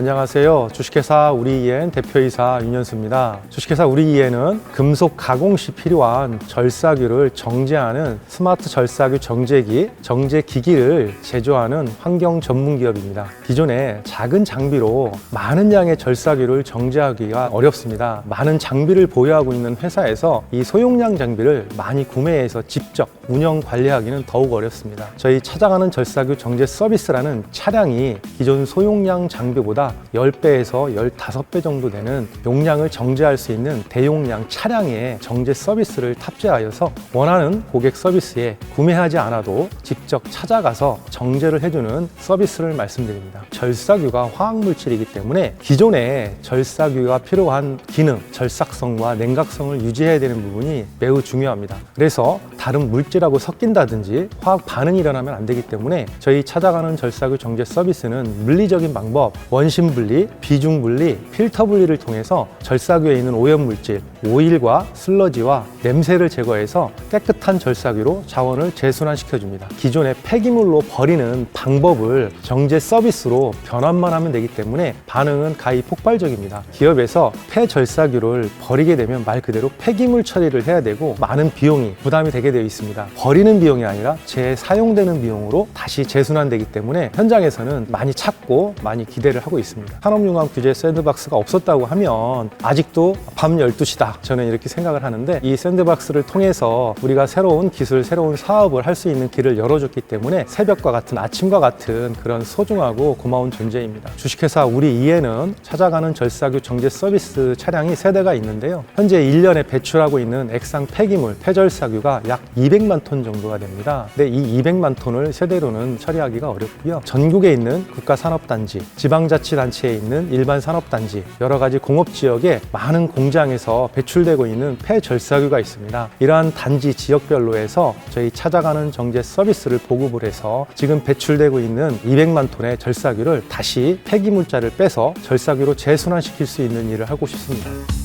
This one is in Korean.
안녕하세요. 주식회사 우리이엔 대표이사 윤현수입니다. 주식회사 우리이엔은 금속 가공 시 필요한 절사규를 정제하는 스마트 절사규 정제기, 정제기기를 제조하는 환경 전문 기업입니다. 기존에 작은 장비로 많은 양의 절사규를 정제하기가 어렵습니다. 많은 장비를 보유하고 있는 회사에서 이 소용량 장비를 많이 구매해서 직접 운영 관리하기는 더욱 어렵습니다. 저희 찾아가는 절사규 정제 서비스라는 차량이 기존 소용량 장비보다 10배에서 15배 정도 되는 용량을 정제할 수 있는 대용량 차량의 정제 서비스를 탑재하여서 원하는 고객 서비스에 구매하지 않아도 직접 찾아가서 정제를 해주는 서비스를 말씀드립니다. 절사규가 화학물질이기 때문에 기존에 절사규가 필요한 기능, 절삭성과 냉각성을 유지해야 되는 부분이 매우 중요합니다. 그래서 다른 물질하고 섞인다든지 화학 반응이 일어나면 안 되기 때문에 저희 찾아가는 절사규 정제 서비스는 물리적인 방법, 원심 분리, 비중 분리, 필터 분리를 통해서 절사규에 있는 오염 물질, 오일과 슬러지와 냄새를 제거해서 깨끗한 절사규로 자원을 재순환시켜 줍니다. 기존의 폐기물로 버리는 방법을 정제 서비스로 변환만 하면 되기 때문에 반응은 가히 폭발적입니다. 기업에서 폐절사규를 버리게 되면 말 그대로 폐기물 처리를 해야 되고 많은 비용이 부담이 되게 되어 있습니다. 버리는 비용이 아니라 재사용되는 비용으로 다시 재순환되기 때문에 현장에서는 많이 찾고 많이 기대를 하고 있습니다. 산업융합 규제 샌드박스가 없었다고 하면 아직도 밤 12시다. 저는 이렇게 생각을 하는데 이 샌드박스를 통해서 우리가 새로운 기술, 새로운 사업을 할 수 있는 길을 열어줬기 때문에 새벽과 같은 아침과 같은 그런 소중하고 고마운 존재입니다. 주식회사 우리 이에는 찾아가는 절사규 정제 서비스 차량이 세 대가 있는데요. 현재 1년에 배출하고 있는 액상 폐기물, 폐절사규가 약 200만 톤 정도가 됩니다. 근데 이 200만 톤을 세대로는 처리하기가 어렵고요. 전국에 있는 국가산업단지, 지방자치단체에 있는 일반 산업단지, 여러 가지 공업 지역에 많은 공장에서 배출되고 있는 폐절사규가 있습니다. 이러한 단지 지역별로 해서 저희 찾아가는 정제 서비스를 보급을 해서 지금 배출되고 있는 200만 톤의 절사규를 다시 폐기물자를 빼서 절사규로 재순환시킬 수 있는 일을 하고 싶습니다.